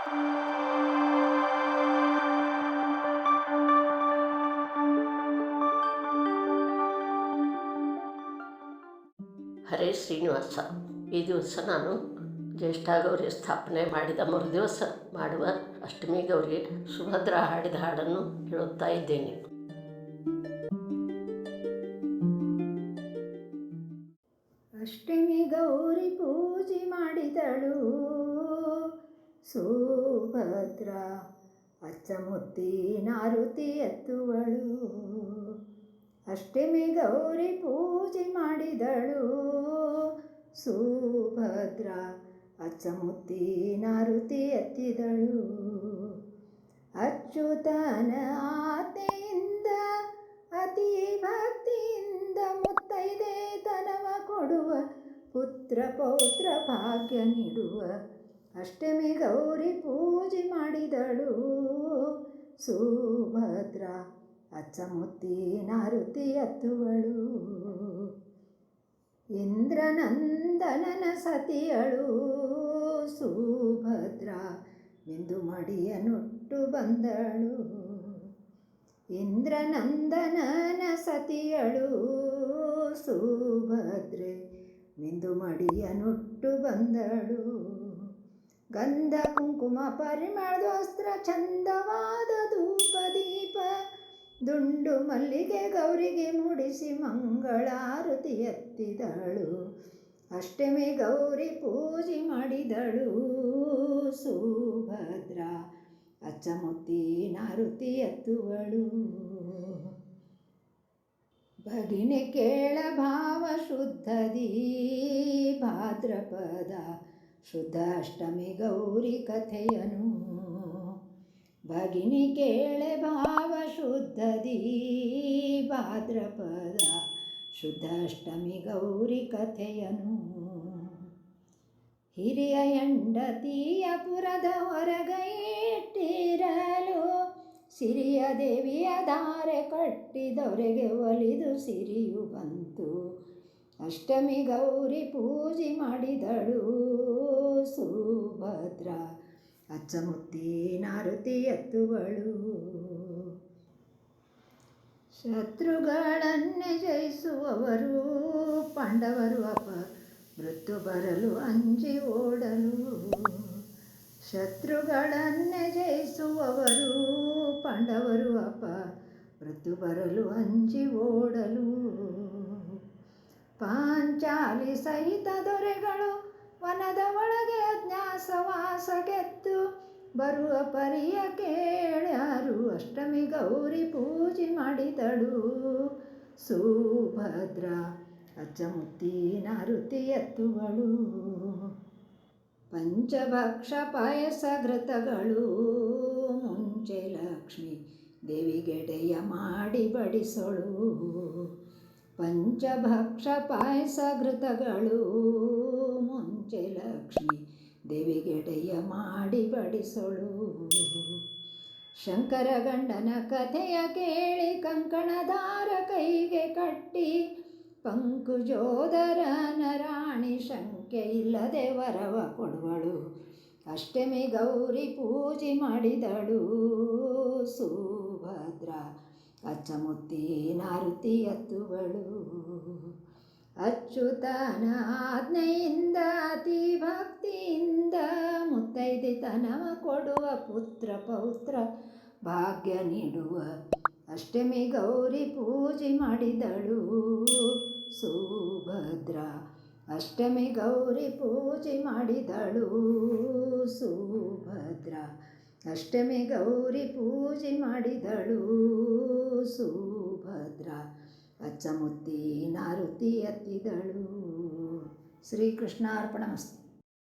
ಹರೇ ಶ್ರೀನಿವಾಸ. ಈ ದಿವಸ ನಾನು ಜ್ಯೇಷ್ಠ ಗೌರಿ ಸ್ಥಾಪನೆ ಮಾಡಿದ ಮರುದಿವಸ ಮಾಡುವ ಅಷ್ಟಮಿ ಗೌರಿ ಸುಭದ್ರ ಹಾಡಿದ ಹಾಡನ್ನು ಹೇಳುತ್ತಾ ಇದ್ದೇನೆ. ಅಷ್ಟಮಿ ಗೌರಿ ಪೂಜೆ ಮಾಡಿದಳು. ಸುಭದ್ರ ಅಚ್ಚಮುತ್ತಿನಾರುತಿ ಎತ್ತುವಳು. ಅಷ್ಟಮಿ ಗೌರಿ ಪೂಜೆ ಮಾಡಿದಳು. ಸುಭದ್ರ ಅಚ್ಚಮುತ್ತಿನಾರುತಿ ಎತ್ತಿದಳು. ಅಚ್ಚುತನ ಆತೆಯಿಂದ ಅತಿ ಭಕ್ತಿಯಿಂದ ಮುತ್ತೈದೆ ತನವ ಕೊಡುವ ಪುತ್ರ ಪೌತ್ರ ಭಾಗ್ಯ ನೀಡುವ ಅಷ್ಟಮಿ ಗೌರಿ ಪೂಜೆ ಮಾಡಿದಳು. ಸುಭದ್ರ ಅಚ್ಚಮುತ್ತಿನಾರುತಿ ಅತ್ತುವಳು ಇಂದ್ರನಂದನನ ಸತಿಯಳು. ಸುಭದ್ರ ಎಂದು ಮಡಿಯ ನುಟ್ಟು ಬಂದಳು. ಇಂದ್ರನಂದನನ ಸತಿಯಳು. ಸುಭದ್ರೆ ಮಿಂದು ಮಡಿಯ ನುಟ್ಟು ಬಂದಳು. ಗಂಧ, ಕುಂಕುಮ ಪರಿಮಳದೋಸ್ತ್ರ ಚಂದವಾದ ಧೂಪ, ದೀಪ, ದುಂಡು ಮಲ್ಲಿಗೆ, ಗೌರಿಗೆ ಮುಡಿಸಿ ಮಂಗಳಾರತಿ ಎತ್ತಿದಳು. ಅಷ್ಟಮಿ ಗೌರಿ ಪೂಜೆ ಮಾಡಿದಳು ಸುಭದ್ರ. ಅಚ್ಚಮುತ್ತಿನಾರುತಿ ಎತ್ತುವಳು. ಭಗಿನಿ ಕೇಳ ಭಾವ ಶುದ್ಧದಿ ಭಾದ್ರಪದ ಶುದ್ಧ ಅಷ್ಟಮಿ ಗೌರಿ ಕಥೆಯನು. ಭಗಿನಿ ಕೇಳೆ ಭಾವ ಶುದ್ಧದಿ ಭಾದ್ರಪದ ಶುದ್ಧಾಷ್ಟಮಿ ಗೌರಿ ಕಥೆಯನು. ಹಿರಿಯ ಹೆಂಡತಿಯ ಪುರದ ಹೊರಗೈಟ್ಟಿರಲು ಸಿರಿಯ ದೇವಿಯ ಧಾರೆ ಕಟ್ಟಿದವರೆಗೆ ಒಲಿದು ಬಂತು ಅಷ್ಟಮಿ ಗೌರಿ ಪೂಜೆ ಮಾಡಿದಳು ಸುಭದ್ರ. ಅಚ್ಚಮುತ್ತಿನಾರುತಿ ಎತ್ತುವಳು. ಶತ್ರುಗಳನ್ನೇ ಜಯಿಸುವವರು, ಪಾಂಡವರು ಅಪ ಮೃತ್ಯು ಬರಲು ಅಂಜಿ ಓಡಲು. ಶತ್ರುಗಳನ್ನೇ ಜಯಿಸುವವರು, ಪಾಂಡವರು ಅಪ ಮೃತ್ಯು ಬರಲು ಅಂಜಿ ಓಡಲು. ಪಾಂಚಾಲಿ ಸಹಿತ ದೊರೆಗಳು, ವನದ ಒಳಗೆ ಅಜ್ಞಾಸವಾಸ ಗೆದ್ದು ಬರುವ ಪರಿಯ ಕೇಳ್ಯಾರು, ಅಷ್ಟಮಿ ಗೌರಿ ಪೂಜೆ ಮಾಡಿದಳು. ಸುಭದ್ರ ಅಚ್ಚಮುತ್ತಿನಾರುತಿ ಎತ್ತುವಳು. ಪಂಚಭಕ್ಷ ಪಾಯಸ ಘೃತಗಳು. ಮುಂಚೆ ಲಕ್ಷ್ಮಿ ದೇವಿಗೆಡೆಯ ಮಾಡಿ ಬಡಿಸಳು. ಪಂಚಭಕ್ಷ ಪಾಯಸ ಘೃತಗಳು ಮುಂಚೆ ಲಕ್ಷ್ಮಿ ದೇವಿಗೆಡೆಯ ಮಾಡಿ ಬಡಿಸಳು. ಶಂಕರ ಗಂಡನ ಕಥೆಯ ಕೇಳಿ ಕಂಕಣದಾರ ಕೈಗೆ ಕಟ್ಟಿ, ಪಂಕುಜೋದರನ ರಾಣಿ ಶಂಕೆ ಇಲ್ಲದೆ ವರವ ಕೊಡುವಳು. ಅಷ್ಟಮಿ ಗೌರಿ ಪೂಜೆ ಮಾಡಿದಳು. ಸುಭದ್ರ ಅಚ್ಚಮುತ್ತಿನಾರುತಿ ಅತ್ತುಗಳು ಅಚ್ಚುತನ ಆಜ್ಞೆಯಿಂದ ಅತಿ ಭಕ್ತಿಯಿಂದ ಮುತ್ತೈದೆತನವ ಕೊಡುವ ಪುತ್ರ ಪೌತ್ರ ಭಾಗ್ಯ ನೀಡುವ. ಅಷ್ಟಮಿ ಗೌರಿ ಪೂಜೆ ಮಾಡಿದಳು ಸುಭದ್ರ. ಅಷ್ಟಮಿ ಗೌರಿ ಪೂಜೆ ಮಾಡಿದಳು ಸುಭದ್ರ. ಅಷ್ಟಮಿ ಗೌರಿ ಪೂಜೆ ಮಾಡಿದಳು ಸುಭದ್ರ. ಅಚ್ಚಮುತ್ತಿನಾರುತಿ ಎತ್ತಿದಳು. ಶ್ರೀಕೃಷ್ಣಾರ್ಪಣ ಮಸ್ತು.